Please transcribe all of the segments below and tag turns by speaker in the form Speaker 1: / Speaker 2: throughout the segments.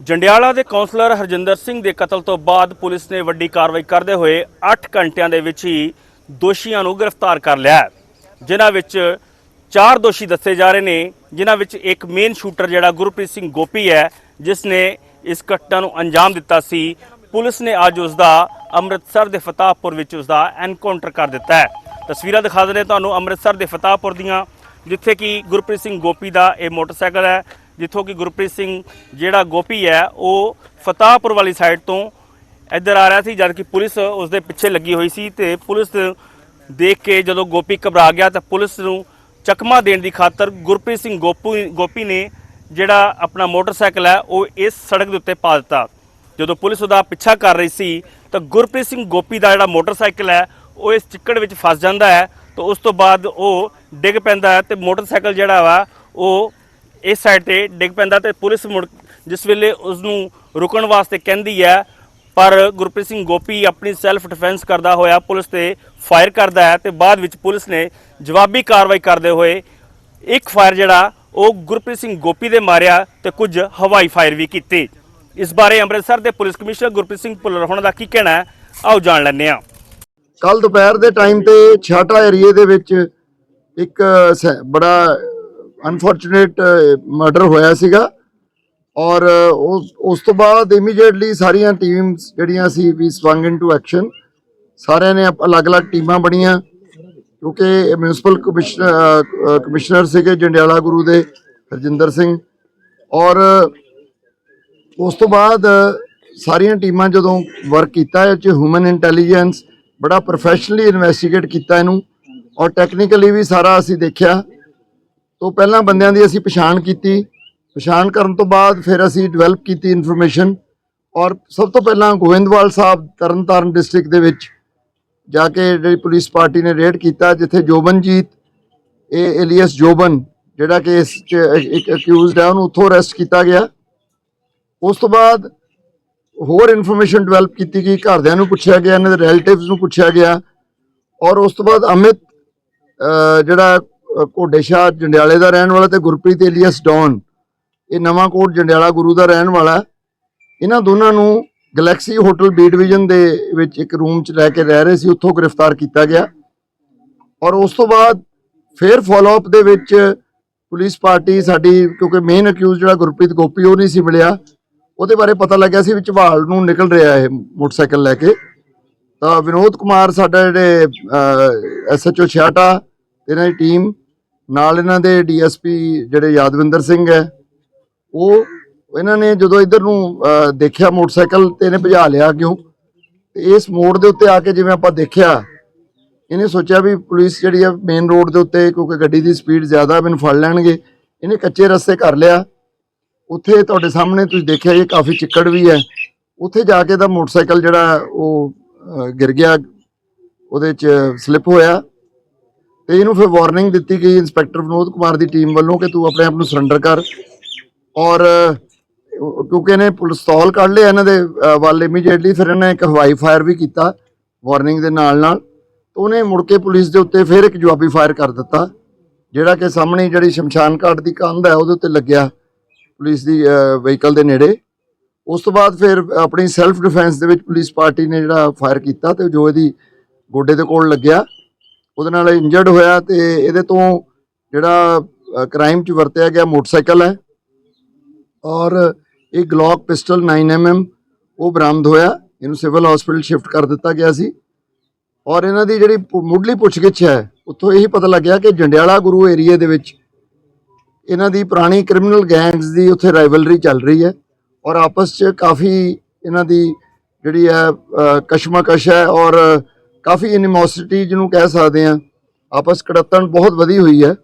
Speaker 1: ਜੰਡਿਆਲਾ ਦੇ ਕਾਉਂਸਲਰ ਹਰਜਿੰਦਰ ਸਿੰਘ ਦੇ ਕਤਲ ਤੋਂ ਬਾਅਦ ਪੁਲਿਸ ਨੇ ਵੱਡੀ ਕਾਰਵਾਈ ਕਰਦੇ ਹੋਏ 8 ਘੰਟਿਆਂ ਦੇ ਵਿੱਚ ਹੀ ਦੋਸ਼ੀਆਂ ਨੂੰ ਗ੍ਰਿਫਤਾਰ ਕਰ ਲਿਆ ਜਿਨ੍ਹਾਂ ਵਿੱਚ ਚਾਰ ਦੋਸ਼ੀ ਦੱਸੇ ਜਾ ਰਹੇ ਨੇ, ਜਿਨ੍ਹਾਂ ਵਿੱਚ ਇੱਕ ਮੇਨ ਸ਼ੂਟਰ ਜਿਹੜਾ ਗੁਰਪ੍ਰੀਤ ਸਿੰਘ ਗੋਪੀ ਹੈ, ਜਿਸ ਨੇ ਇਸ ਘਟਨਾ ਨੂੰ ਅੰਜਾਮ ਦਿੱਤਾ ਸੀ। ਪੁਲਿਸ ਨੇ ਅੱਜ ਉਸ ਦਾ ਅੰਮ੍ਰਿਤਸਰ ਦੇ ਫਤਾਹਪੁਰ ਵਿੱਚ ਉਸ ਦਾ ਐਨਕਾਊਂਟਰ ਕਰ ਦਿੱਤਾ ਹੈ। ਤਸਵੀਰਾਂ ਦਿਖਾ ਦਿੰਦੇ ਤੁਹਾਨੂੰ ਅੰਮ੍ਰਿਤਸਰ ਦੇ ਫਤਾਹਪੁਰ ਦੀਆਂ, ਜਿੱਥੇ ਕਿ ਗੁਰਪ੍ਰੀਤ ਸਿੰਘ ਗੋਪੀ ਦਾ ਇਹ ਮੋਟਰਸਾਈਕਲ ਹੈ ਜਿੱਥੋਂ ਕਿ ਗੁਰਪ੍ਰੀਤ ਸਿੰਘ ਜਿਹੜਾ ਗੋਪੀ ਹੈ, ਉਹ ਫਤਾਹਪੁਰ ਵਾਲੀ ਸਾਈਡ ਤੋਂ ਇੱਧਰ ਆ ਰਿਹਾ ਸੀ, ਜਦ ਕਿ ਪੁਲਿਸ ਉਸ ਦੇ ਪਿੱਛੇ ਲੱਗੀ ਹੋਈ ਸੀ ਤੇ ਪੁਲਿਸ ਦੇਖ ਕੇ ਜਦੋਂ ਗੋਪੀ ਘਬਰਾ ਗਿਆ ਤਾਂ ਪੁਲਿਸ ਨੂੰ ਚਕਮਾ ਦੇਣ ਦੀ ਖਾਤਰ ਗੁਰਪ੍ਰੀਤ ਸਿੰਘ ਗੋਪੂ, ਗੋਪੀ ਨੇ ਜਿਹੜਾ ਆਪਣਾ ਮੋਟਰਸਾਈਕਲ ਹੈ, ਉਹ ਇਸ ਸੜਕ ਦੇ ਉੱਤੇ ਪਾ ਦਿੱਤਾ। ਜਦੋਂ ਪੁਲਿਸ ਉਹਦਾ ਪਿੱਛਾ ਕਰ ਰਹੀ ਸੀ, ਤਾਂ ਗੁਰਪ੍ਰੀਤ ਸਿੰਘ ਗੋਪੀ ਦਾ ਜਿਹੜਾ ਮੋਟਰਸਾਈਕਲ ਹੈ, ਉਹ ਇਸ ਚਿੱਕੜ ਵਿੱਚ ਫਸ ਜਾਂਦਾ ਹੈ ਤਾਂ ਉਸ ਤੋਂ ਬਾਅਦ ਉਹ ਡਿੱਗ ਪੈਂਦਾ ਹੈ ਤੇ ਮੋਟਰਸਾਈਕਲ ਜਿਹੜਾ ਵਾ, ਉਹ ਇਸ ਸਾਈਡ ਤੇ ਡਿੱਗ ਪੈਂਦਾ ਤੇ ਪੁਲਿਸ ਮੁੜ ਜਿਸ ਵੇਲੇ ਉਸ ਨੂੰ ਰੁਕਣ ਵਾਸਤੇ ਕਹਿੰਦੀ ਹੈ, ਪਰ ਗੁਰਪ੍ਰੀਤ ਸਿੰਘ ਗੋਪੀ ਆਪਣੀ ਸੈਲਫ ਡਿਫੈਂਸ ਕਰਦਾ ਹੋਇਆ ਪੁਲਿਸ ਤੇ ਫਾਇਰ ਕਰਦਾ ਹੈ ਤੇ ਬਾਅਦ ਵਿੱਚ ਪੁਲਿਸ ਨੇ ਜਵਾਬੀ ਕਾਰਵਾਈ ਕਰਦੇ ਹੋਏ ਇੱਕ ਫਾਇਰ ਜਿਹੜਾ, ਉਹ ਗੁਰਪ੍ਰੀਤ ਸਿੰਘ ਗੋਪੀ ਦੇ ਮਾਰਿਆ ਤੇ ਕੁਝ ਹਵਾਈ ਫਾਇਰ ਵੀ ਕੀਤੇ। ਇਸ ਬਾਰੇ ਅੰਮ੍ਰਿਤਸਰ ਦੇ ਪੁਲਿਸ ਕਮਿਸ਼ਨਰ ਗੁਰਪ੍ਰੀਤ ਸਿੰਘ ਭੁੱਲਰ ਹੋਣਾ ਦਾ ਕੀ ਕਹਿਣਾ ਹੈ, ਆਓ ਜਾਣ ਲੈਂਦੇ ਹਾਂ।
Speaker 2: ਕੱਲ ਦੁਪਹਿਰ ਦੇ ਟਾਈਮ ਤੇ ਛਾਟਾ ਏਰੀਏ ਦੇ ਵਿੱਚ ਇੱਕ ਬੜਾ ਅਨਫੋਰਚੂਨੇਟ ਮਰਡਰ uh, ਹੋਇਆ ਸੀਗਾ। ਔਰ ਉਸ ਤੋਂ ਬਾਅਦ ਇਮੀਡੀਏਟਲੀ ਸਾਰੀਆਂ ਟੀਮਸ ਜਿਹੜੀਆਂ ਸੀ ਵੀ ਸਵੰਗ ਇਨਟੂ ਐਕਸ਼ਨ ਸਾਰਿਆਂ ਨੇ ਅਲੱਗ-ਅਲੱਗ ਟੀਮਾਂ ਬਣੀਆਂ, ਕਿਉਂਕਿ ਮਿਊਨਿਸਪਲ ਕਮਿਸ਼ਨਰ ਕਮਿਸ਼ਨਰ ਸੀਗੇ, ਜੰਡਿਆਲਾ ਗੁਰੂ ਦੇ, ਹਰਜਿੰਦਰ ਸਿੰਘ। ਔਰ ਉਸ ਤੋਂ ਬਾਅਦ ਸਾਰੀਆਂ ਟੀਮਾਂ ਜਦੋਂ ਵਰਕ ਕੀਤਾ, ਇਹ ਚ ਹਿਊਮਨ ਇੰਟੈਲੀਜੈਂਸ ਬੜਾ ਪ੍ਰੋਫੈਸ਼ਨਲੀ ਇਨਵੈਸਟੀਗੇਟ ਕੀਤਾ ਇਹਨੂੰ। ਔਰ ਟੈਕਨੀਕਲੀ ਵੀ ਸਾਰਾ ਅਸੀਂ ਦੇਖਿਆ। ਤੋਂ ਪਹਿਲਾਂ ਬੰਦਿਆਂ ਦੀ ਅਸੀਂ ਪਛਾਣ ਕੀਤੀ। ਪਛਾਣ ਕਰਨ ਤੋਂ ਬਾਅਦ ਫਿਰ ਅਸੀਂ ਡਿਵੈਲਪ ਕੀਤੀ ਇਨਫੋਰਮੇਸ਼ਨ ਔਰ ਸਭ ਤੋਂ ਪਹਿਲਾਂ ਗੋਇੰਦਵਾਲ ਸਾਹਿਬ ਤਰਨਤਾਰਨ ਡਿਸਟ੍ਰਿਕਟ ਦੇ ਵਿੱਚ ਜਾ ਕੇ ਜਿਹੜੀ ਪੁਲਿਸ ਪਾਰਟੀ ਨੇ ਰੇਡ ਕੀਤਾ, ਜਿੱਥੇ ਜੋਬਨਜੀਤ, ਇਹ ਏਲੀਅਸ ਜੋਬਨ, ਜਿਹੜਾ ਕਿ ਇਸ ਚ ਇੱਕ ਅਕਿਊਜ਼ਡ ਹੈ, ਉਹਨੂੰ ਉੱਥੋਂ ਅਰੈਸਟ ਕੀਤਾ ਗਿਆ। ਉਸ ਤੋਂ ਬਾਅਦ ਹੋਰ ਇਨਫੋਰਮੇਸ਼ਨ ਡਿਵੈਲਪ ਕੀਤੀ ਗਈ, ਘਰਦਿਆਂ ਨੂੰ ਪੁੱਛਿਆ ਗਿਆ, ਇਹਨਾਂ ਦੇ ਰਿਲੇਟਿਵਸ ਨੂੰ ਪੁੱਛਿਆ ਗਿਆ। ਔਰ ਉਸ ਤੋਂ ਬਾਅਦ ਅਮਿਤ ਜਿਹੜਾ ਘੋਡੇ ਸ਼ਾਹ ਜੰਡਿਆਲੇ ਦਾ ਰਹਿਣ ਵਾਲਾ ਤੇ ਗੁਰਪ੍ਰੀਤ ਏਲੀਅਸ ਡੌਨ। ਇਹ ਨਵਾਂ ਕੋਟ ਜੰਡਿਆਲਾ ਗੁਰੂ ਦਾ ਰਹਿਣ ਵਾਲਾ ਇਹਨਾਂ ਦੋਨਾਂ ਨੂੰ ਗੈਲੈਕਸੀ ਹੋਟਲ ਬੀ ਡਿਵੀਜ਼ਨ ਦੇ ਵਿੱਚ ਇੱਕ ਰੂਮ 'ਚ ਲੈ ਕੇ ਰਹਿ ਰਹੇ ਸੀ। ਉੱਥੋਂ ਗ੍ਰਿਫਤਾਰ ਕੀਤਾ ਗਿਆ। ਔਰ ਉਸ ਤੋਂ ਬਾਅਦ ਫਿਰ ਫਾਲੋ ਅਪ ਦੇ ਵਿੱਚ ਪੁਲਿਸ ਪਾਰਟੀ ਸਾਡੀ, ਕਿਉਂਕਿ ਮੇਨ ਅਕਿਊਜ਼ ਜਿਹੜਾ ਗੁਰਪ੍ਰੀਤ ਗੋਪੀ, ਉਹ ਨਹੀਂ ਸੀ ਮਿਲਿਆ। ਉਹਦੇ ਬਾਰੇ ਪਤਾ ਲੱਗਿਆ ਸੀ ਵੀ ਝਵਾਲ ਨੂੰ ਨਿਕਲ ਰਿਹਾ ਇਹ ਮੋਟਰਸਾਈਕਲ ਲੈ ਕੇ। ਤਾਂ ਵਿਨੋਦ ਕੁਮਾਰ, ਸਾਡਾ ਜਿਹੜੇ ਐਸਐਚਓ ਛਿਆਟਾ ਇਹਨਾਂ ਦੀ ਟੀਮ ਨਾਲ ਇਹਨਾਂ ਦੇ ਡੀਐਸਪੀ ਜਿਹੜੇ ਯਾਦਵਿੰਦਰ ਸਿੰਘ ਹੈ, ਉਹ ਇਹਨਾਂ ਨੇ ਜਦੋਂ ਇੱਧਰ ਨੂੰ ਦੇਖਿਆ ਮੋਟਰਸਾਈਕਲ ਤੇ ਇਹਨੇ ਭਜਾ ਲਿਆ ਕਿਉਂ? ਤੇ ਇਸ ਮੋੜ ਦੇ ਉੱਤੇ ਆ ਕੇ ਜਿਵੇਂ ਆਪਾਂ ਦੇਖਿਆ, ਇਹਨੇ ਸੋਚਿਆ ਵੀ ਪੁਲਿਸ ਜਿਹੜੀ ਆ ਮੇਨ ਰੋਡ ਦੇ ਉੱਤੇ, ਕਿਉਂਕਿ ਗੱਡੀ ਦੀ ਸਪੀਡ ਜ਼ਿਆਦਾ, ਮੈਨੂੰ ਫੜ ਲੈਣਗੇ। ਇਹਨੇ ਕੱਚੇ ਰਸਤੇ ਕਰ ਲਿਆ। ਉੱਥੇ ਤੁਹਾਡੇ ਸਾਹਮਣੇ ਤੁਸੀਂ ਦੇਖਿਆ, ਇਹ ਕਾਫੀ ਚਿੱਕੜ ਵੀ ਹੈ। ਉੱਥੇ ਜਾ ਕੇ ਦਾ ਮੋਟਰਸਾਈਕਲ ਜਿਹੜਾ ਉਹ ਗਿਰ ਗਿਆ, ਉਹਦੇ ਚ ਸਲਿੱਪ ਹੋਇਆ। ਤੇ ਇਹਨੂੰ ਫਿਰ ਵਾਰਨਿੰਗ ਦਿੱਤੀ ਗਈ ਇੰਸਪੈਕਟਰ ਵਿਨੋਦ ਕੁਮਾਰ ਦੀ ਟੀਮ ਵੱਲੋਂ ਕਿ ਤੂੰ ਆਪਣੇ ਆਪ ਨੂੰ ਸਰੈਂਡਰ ਕਰ। ਔਰ ਕਿਉਂਕਿ ਇਹਨੇ ਪੁਲਿਸ ਤੌਲ ਕੱਢ ਲਿਆ ਇਹਨਾਂ ਦੇ ਵੱਲ ਇਮੀਡੀਏਟਲੀ ਫਿਰ ਇਹਨੇ ਇੱਕ ਹਵਾਈ ਫਾਇਰ ਵੀ ਕੀਤਾ ਵਾਰਨਿੰਗ ਦੇ ਨਾਲ ਨਾਲ ਤਾਂ ਉਹਨੇ ਮੁੜ ਕੇ ਪੁਲਿਸ ਦੇ ਉੱਤੇ ਫਿਰ ਇੱਕ ਜਵਾਬੀ ਫਾਇਰ ਕਰ ਦਿੱਤਾ, ਜਿਹੜਾ ਕਿ ਸਾਹਮਣੇ ਜਿਹੜੀ ਸ਼ਮਸ਼ਾਨ ਘਾਟ ਦੀ ਕੰਧ ਹੈ, ਉਹਦੇ ਉੱਤੇ ਲੱਗਿਆ ਪੁਲਿਸ ਦੀ ਵਹੀਕਲ ਦੇ ਨੇੜੇ। ਉਸ ਤੋਂ ਬਾਅਦ ਫਿਰ ਆਪਣੀ ਸੈਲਫ ਡਿਫੈਂਸ ਦੇ ਵਿੱਚ ਪੁਲਿਸ ਪਾਰਟੀ ਨੇ ਜਿਹੜਾ ਫਾਇਰ ਕੀਤਾ ਤੇ ਜੋ ਇਹਦੀ ਗੋਡੇ ਦੇ ਕੋਲ ਲੱਗਿਆ। ਉਹਦੇ ਨਾਲ ਇੰਜਰਡ ਹੋਇਆ ਤੇ ਇਹਦੇ ਤੋਂ ਜਿਹੜਾ ਕ੍ਰਾਈਮ 'ਚ ਵਰਤਿਆ ਗਿਆ ਮੋਟਰਸਾਈਕਲ ਹੈ। ਔਰ ਇਹ ਗਲੌਕ ਪਿਸਟਲ 9mm ਉਹ ਬਰਾਮਦ ਹੋਇਆ। ਇਹਨੂੰ ਸਿਵਲ ਹਸਪੀਟਲ ਸ਼ਿਫਟ ਕਰ ਦਿੱਤਾ ਗਿਆ ਸੀ। ਔਰ ਇਹਨਾਂ ਦੀ ਜਿਹੜੀ ਪੁ- ਮੁੱਢਲੀ ਪੁੱਛਗਿੱਛ ਹੈ ਉੱਥੋਂ ਇਹੀ ਪਤਾ ਲੱਗਿਆ ਕਿ ਜੰਡਿਆਲਾ ਗੁਰੂ ਏਰੀਏ ਦੇ ਵਿੱਚ ਇਹਨਾਂ ਦੀ ਪੁਰਾਣੀ ਕ੍ਰਿਮੀਨਲ ਗੈਂਗਸ ਦੀ ਉੱਥੇ ਰਾਈਵਲਰੀ ਚੱਲ ਰਹੀ ਹੈ। ਔਰ ਆਪਸ 'ਚ ਕਾਫੀ ਇਹਨਾਂ ਦੀ ਜਿਹੜੀ ਹੈ ਅਹ, ਕਸ਼ਮਕਸ਼ ਹੈ ਔਰ ਕਾਫੀ ਐਨੀਮੋਸਿਟੀ ਜਿਹਨੂੰ ਕਹਿ ਸਕਦੇ ਆ ਆਪਸ ਕੜਤਣ ਬਹੁਤ ਵਧੀ ਹੋਈ ਹੈ।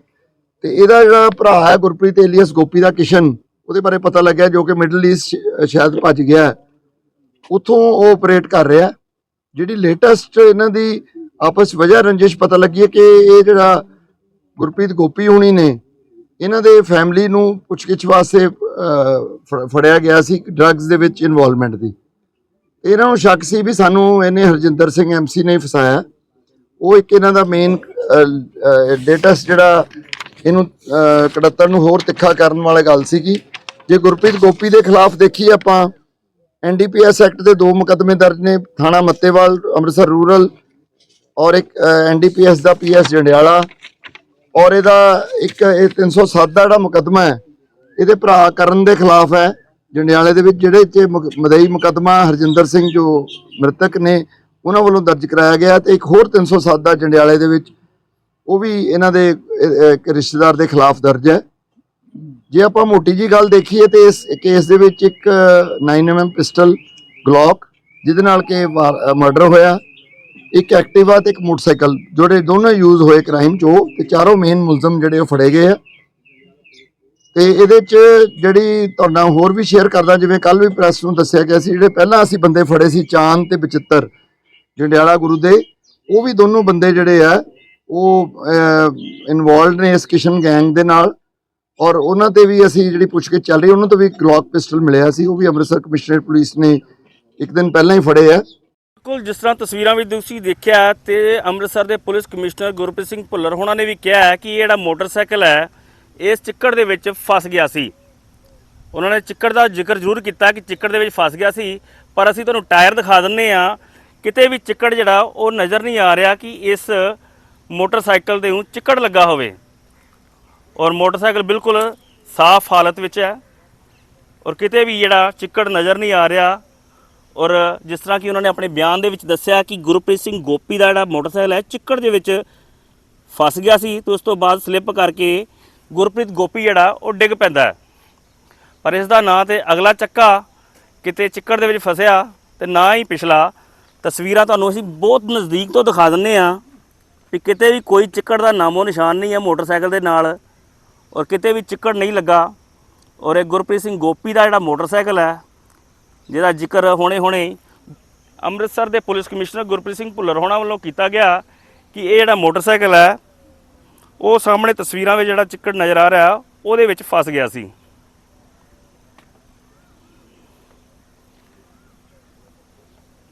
Speaker 2: ਤੇ ਇਹਦਾ ਜਿਹੜਾ ਭਰਾ ਹੈ ਗੁਰਪ੍ਰੀਤ ਏਲੀਅਸ ਗੋਪੀ ਦਾ ਕਿਸ਼ਨ, ਉਹਦੇ ਬਾਰੇ ਪਤਾ ਲੱਗਿਆ ਜੋ ਕਿ ਮਿਡਲ ਈਸਟ ਸ਼ਾਇਦ ਭੱਜ ਗਿਆ ਹੈ। ਉੱਥੋਂ ਉਹ ਆਪਰੇਟ ਕਰ ਰਿਹਾ ਜਿਹੜੀ ਲੇਟੈਸਟ ਇਹਨਾਂ ਦੀ ਆਪਸ ਵਜ੍ਹਾ ਰੰਜਿਸ਼ ਪਤਾ ਲੱਗੀ ਹੈ ਕਿ ਇਹ ਜਿਹੜਾ ਗੁਰਪ੍ਰੀਤ ਗੋਪੀ ਹੁਣੀ ਨੇ, ਇਹਨਾਂ ਦੇ ਫੈਮਿਲੀ ਨੂੰ ਪੁੱਛਗਿੱਛ ਵਾਸਤੇ ਫੜਿਆ ਗਿਆ ਸੀ ਡਰੱਗਸ ਦੇ ਵਿੱਚ ਇਨਵੋਲਵਮੈਂਟ ਦੀ। ਇਹਨਾਂ ਨੂੰ ਸ਼ੱਕ ਸੀ ਵੀ ਸਾਨੂੰ ਇਹਨੇ ਹਰਜਿੰਦਰ ਸਿੰਘ ਐਮਸੀ ਨੇ ਫਸਾਇਆ। ਉਹ ਇੱਕ ਇਹਨਾਂ ਦਾ ਮੇਨ ਡੇਟਸ ਜਿਹੜਾ ਇਹਨੂੰ ਅਹ, ਕੜੱਤਰ ਨੂੰ ਹੋਰ ਤਿੱਖਾ ਕਰਨ ਵਾਲੀ ਗੱਲ ਸੀਗੀ। ਜੇ ਗੁਰਪ੍ਰੀਤ ਗੋਪੀ ਦੇ ਖਿਲਾਫ ਦੇਖੀਏ ਆਪਾਂ ਐਨਡੀਪੀਐਸ ਐਕਟ ਦੇ ਦੋ ਮੁਕੱਦਮੇ ਦਰਜ ਨੇ ਥਾਣਾ ਮੱਤੇਵਾਲ ਅੰਮ੍ਰਿਤਸਰ ਰੂਰਲ ਔਰ ਇੱਕ ਐਨਡੀਪੀਐਸ ਦਾ ਪੀਐਸ ਜੰਡਿਆਲਾ ਔਰ ਇਹਦਾ ਇੱਕ ਇਹ 307 ਦਾ ਜਿਹੜਾ ਮੁਕੱਦਮਾ ਹੈ ਇਹਦੇ ਭਰਾ ਕਰਨ ਦੇ ਖਿਲਾਫ ਹੈ। ਜੰਡਿਆਲੇ ਦੇ ਵਿੱਚ ਜਿਹੜੇ ਚ ਮੁਕ- ਮਦਈ ਮੁਕੱਦਮਾ ਹਰਜਿੰਦਰ ਸਿੰਘ ਜੋ ਮ੍ਰਿਤਕ ਨੇ, ਉਹਨਾਂ ਵੱਲੋਂ ਦਰਜ ਕਰਾਇਆ ਗਿਆ ਤੇ ਇੱਕ ਹੋਰ 307 ਦਾ ਜੰਡਿਆਲੇ ਦੇ ਵਿੱਚ ਉਹ ਵੀ ਇਹਨਾਂ ਦੇ ਰਿਸ਼ਤੇਦਾਰ ਦੇ ਖਿਲਾਫ ਦਰਜ ਹੈ। ਜੇ ਆਪਾਂ ਮੋਟੀ ਜੀ ਗੱਲ ਦੇਖੀਏ ਤੇ ਇਸ ਕੇਸ ਦੇ ਵਿੱਚ ਇੱਕ 9mm ਪਿਸਟਲ ਗਲੌਕ, ਜਿਹਦੇ ਨਾਲ ਕਿ ਮਰਡਰ ਹੋਇਆ। ਇੱਕ ਐਕਟਿਵਾ ਤੇ ਇੱਕ ਮੋਟਰਸਾਈਕਲ, ਜਿਹੜੇ ਦੋਨੋਂ ਯੂਜ਼ ਹੋਏ ਕ੍ਰਾਈਮ 'ਚ, ਉਹ ਤੇ ਚਾਰੋਂ ਮੇਨ ਮੁਲਜ਼ਮ ਜਿਹੜੇ ਉਹ ਫੜੇ ਗਏ ਆ। ਤੇ ਇਹਦੇ 'ਚ ਜਿਹੜੀ ਤੁਹਾਡਾ ਹੋਰ ਵੀ ਸ਼ੇਅਰ ਕਰਦਾ, ਜਿਵੇਂ ਕੱਲ ਵੀ ਪ੍ਰੈਸ ਨੂੰ ਦੱਸਿਆ ਗਿਆ ਸੀ, ਜਿਹੜੇ ਪਹਿਲਾਂ ਅਸੀਂ ਬੰਦੇ ਫੜੇ ਸੀ, ਚਾਂਦ ਤੇ ਬਚਿੱਤਰ ਜੰਡਿਆਲਾ ਗੁਰੂ ਦੇ, ਉਹ ਵੀ ਦੋਨੋਂ ਬੰਦੇ ਜਿਹੜੇ ਆ, ਉਹ ਇਨਵੋਲਡ ਨੇ ਇਸ ਕਿਸ਼ਨ ਗੈਂਗ ਦੇ ਨਾਲ ਔਰ ਉਹਨਾਂ ਤੇ ਵੀ ਅਸੀਂ ਜਿਹੜੀ ਪੁੱਛਗਿੱਛ ਚੱਲ ਰਹੀ, ਉਹਨਾਂ ਤੋਂ ਵੀ ਗਲੌਕ ਪਿਸਟਲ ਮਿਲਿਆ ਸੀ, ਉਹ ਵੀ ਅੰਮ੍ਰਿਤਸਰ ਕਮਿਸ਼ਨਰੇਟ ਪੁਲਿਸ ਨੇ ਇੱਕ ਦਿਨ ਪਹਿਲਾਂ ਹੀ ਫੜੇ ਆ।
Speaker 1: ਬਿਲਕੁਲ, ਜਿਸ ਤਰ੍ਹਾਂ ਤਸਵੀਰਾਂ ਵਿੱਚ ਤੁਸੀਂ ਦੇਖਿਆ ਤੇ ਅੰਮ੍ਰਿਤਸਰ ਦੇ ਪੁਲਿਸ ਕਮਿਸ਼ਨਰ ਗੁਰਪ੍ਰੀਤ ਸਿੰਘ ਭੁੱਲਰ ਹੋਣਾ ਨੇ ਵੀ ਕਿਹਾ ਹੈ ਕਿ ਇਹ ਜਿਹੜਾ ਮੋਟਰਸਾਈਕਲ ਹੈ ਇਸ ਚਿੱਕੜ ਦੇ ਵਿੱਚ ਫਸ ਗਿਆ ਸੀ। ਉਹਨਾਂ ਨੇ ਚਿੱਕੜ ਦਾ ਜ਼ਿਕਰ ਜ਼ਰੂਰ ਕੀਤਾ ਕਿ ਚਿੱਕੜ ਦੇ ਵਿੱਚ ਫਸ ਗਿਆ ਸੀ, ਪਰ ਅਸੀਂ ਤੁਹਾਨੂੰ ਟਾਇਰ ਦਿਖਾ ਦਿੰਨੇ ਆ ਕਿਤੇ ਵੀ ਚਿੱਕੜ ਜਿਹੜਾ, ਉਹ ਨਜ਼ਰ ਨਹੀਂ ਆ ਰਿਹਾ ਕਿ ਇਸ ਮੋਟਰਸਾਈਕਲ ਦੇ ਨੂੰ ਚਿੱਕੜ ਲੱਗਾ ਹੋਵੇ। ਔਰ ਮੋਟਰਸਾਈਕਲ ਬਿਲਕੁਲ ਸਾਫ਼ ਹਾਲਤ ਵਿੱਚ ਹੈ। ਔਰ ਕਿਤੇ ਵੀ ਜਿਹੜਾ ਚਿੱਕੜ ਨਜ਼ਰ ਨਹੀਂ ਆ ਰਿਹਾ, ਔਰ ਜਿਸ ਤਰ੍ਹਾਂ ਕਿ ਉਹਨਾਂ ਨੇ ਆਪਣੇ ਬਿਆਨ ਦੇ ਵਿੱਚ ਦੱਸਿਆ ਕਿ ਗੁਰਪ੍ਰੀਤ ਸਿੰਘ ਗੋਪੀ ਦਾ ਜਿਹੜਾ ਮੋਟਰਸਾਈਕਲ ਹੈ, ਚਿੱਕੜ ਦੇ ਵਿੱਚ ਫਸ ਗਿਆ ਸੀ। ਤੇ ਉਸ ਤੋਂ ਬਾਅਦ ਸਲਿੱਪ ਕਰਕੇ ਗੁਰਪ੍ਰੀਤ ਗੋਪੀ ਜਿਹੜਾ, ਉਹ ਡਿੱਗ ਪੈਂਦਾ ਪਰ ਇਸ ਦਾ ਨਾਂ ਤੇ ਅਗਲਾ ਚੱਕਾ ਕਿਤੇ ਚਿੱਕੜ ਦੇ ਵਿੱਚ ਫਸਿਆ ਤੇ ਨਾ ਹੀ ਪਿਛਲਾ। ਤਸਵੀਰਾਂ ਤੁਹਾਨੂੰ ਅਸੀਂ ਬਹੁਤ ਨਜ਼ਦੀਕ ਤੋਂ ਦਿਖਾ ਦਿੰਨੇ ਆ ਕਿ ਕਿਤੇ ਵੀ ਕੋਈ ਚਿੱਕੜ ਦਾ ਨਾਮੋ ਨਿਸ਼ਾਨ ਨਹੀਂ ਹੈ ਮੋਟਰਸਾਈਕਲ ਦੇ ਨਾਲ ਔਰ ਕਿਤੇ ਵੀ ਚਿੱਕੜ ਨਹੀਂ ਲੱਗਾ। ਔਰ ਇਹ ਗੁਰਪ੍ਰੀਤ ਸਿੰਘ ਗੋਪੀ ਦਾ ਜਿਹੜਾ ਮੋਟਰਸਾਈਕਲ ਹੈ, ਜਿਹਦਾ ਜ਼ਿਕਰ ਹੁਣੇ ਹੁਣੇ ਅੰਮ੍ਰਿਤਸਰ ਦੇ ਪੁਲਿਸ ਕਮਿਸ਼ਨਰ ਗੁਰਪ੍ਰੀਤ ਸਿੰਘ ਭੁੱਲਰ ਹੋਣਾ ਵੱਲੋਂ ਕੀਤਾ ਗਿਆ ਕਿ ਇਹ ਜਿਹੜਾ ਮੋਟਰਸਾਈਕਲ ਹੈ ਉਹ ਸਾਹਮਣੇ ਤਸਵੀਰਾਂ ਵਿੱਚ ਜਿਹੜਾ ਚਿੱਕੜ ਨਜ਼ਰ ਆ ਰਿਹਾ, ਉਹਦੇ ਵਿੱਚ ਫਸ ਗਿਆ ਸੀ।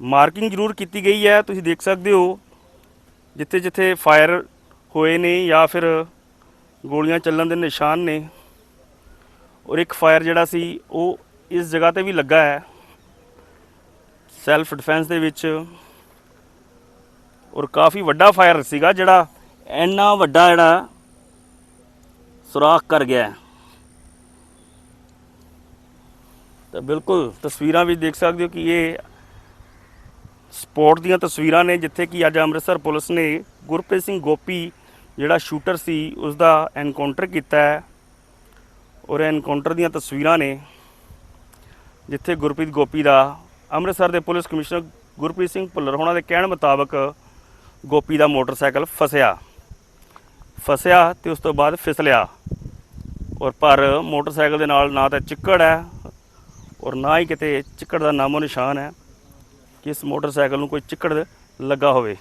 Speaker 1: ਮਾਰਕਿੰਗ ਜ਼ਰੂਰ ਕੀਤੀ ਗਈ ਹੈ, ਤੁਸੀਂ ਦੇਖ ਸਕਦੇ ਹੋ, ਜਿੱਥੇ ਜਿੱਥੇ ਫਾਇਰ ਹੋਏ ਨੇ ਜਾਂ ਫਿਰ ਗੋਲੀਆਂ ਚੱਲਣ ਦੇ ਨਿਸ਼ਾਨ ਨੇ। ਔਰ ਇੱਕ ਫਾਇਰ ਜਿਹੜਾ ਸੀ, ਉਹ ਇਸ ਜਗ੍ਹਾ ਤੇ ਵੀ ਲੱਗਾ ਹੈ, ਸੈਲਫ ਡਿਫੈਂਸ ਦੇ ਵਿੱਚ। ਔਰ ਕਾਫੀ ਵੱਡਾ ਫਾਇਰ ਸੀਗਾ ਜਿਹੜਾ ਇੰਨਾ ਵੱਡਾ ਜਿਹੜਾ ਸੁਰਾਖ ਕਰ ਗਿਆ ਤਾਂ ਬਿਲਕੁਲ ਤਸਵੀਰਾਂ ਵੀ ਦੇਖ ਸਕਦੇ ਹੋ ਕਿ ਇਹ ਸਪੋਰਟ ਦੀਆਂ ਤਸਵੀਰਾਂ ਨੇ, ਜਿੱਥੇ ਕਿ ਅੱਜ ਅੰਮ੍ਰਿਤਸਰ ਪੁਲਿਸ ਨੇ ਗੁਰਪ੍ਰੀਤ ਸਿੰਘ ਗੋਪੀ ਜਿਹੜਾ ਸ਼ੂਟਰ ਸੀ ਉਸ ਦਾ ਐਨਕਾਊਂਟਰ ਕੀਤਾ ਹੈ ਔਰ ਐਨਕਾਊਂਟਰ ਦੀਆਂ ਤਸਵੀਰਾਂ ਨੇ, ਜਿੱਥੇ ਗੁਰਪ੍ਰੀਤ ਗੋਪੀ ਦਾ, ਅੰਮ੍ਰਿਤਸਰ ਦੇ ਪੁਲਿਸ ਕਮਿਸ਼ਨਰ ਗੁਰਪ੍ਰੀਤ ਸਿੰਘ ਭੁੱਲਰ ਹੋਣਾ ਦੇ ਕਹਿਣ ਮੁਤਾਬਕ ਗੋਪੀ ਦਾ ਮੋਟਰਸਾਈਕਲ ਫਸਿਆ। ਫਸਿਆ ਤੇ ਉਸ ਤੋਂ ਬਾਅਦ ਫਿਸਲਿਆ ਔਰ ਪਰ ਮੋਟਰਸਾਈਕਲ ਦੇ ਨਾਲ ਨਾ ਤਾਂ ਚਿੱਕੜ ਹੈ ਔਰ ਨਾ ਹੀ ਕਿਤੇ ਚਿੱਕੜ ਦਾ ਨਾਮੋ ਨਿਸ਼ਾਨ ਹੈ ਕਿ ਇਸ ਮੋਟਰਸਾਈਕਲ ਨੂੰ ਕੋਈ ਚਿੱਕੜ ਲੱਗਾ ਹੋਵੇ।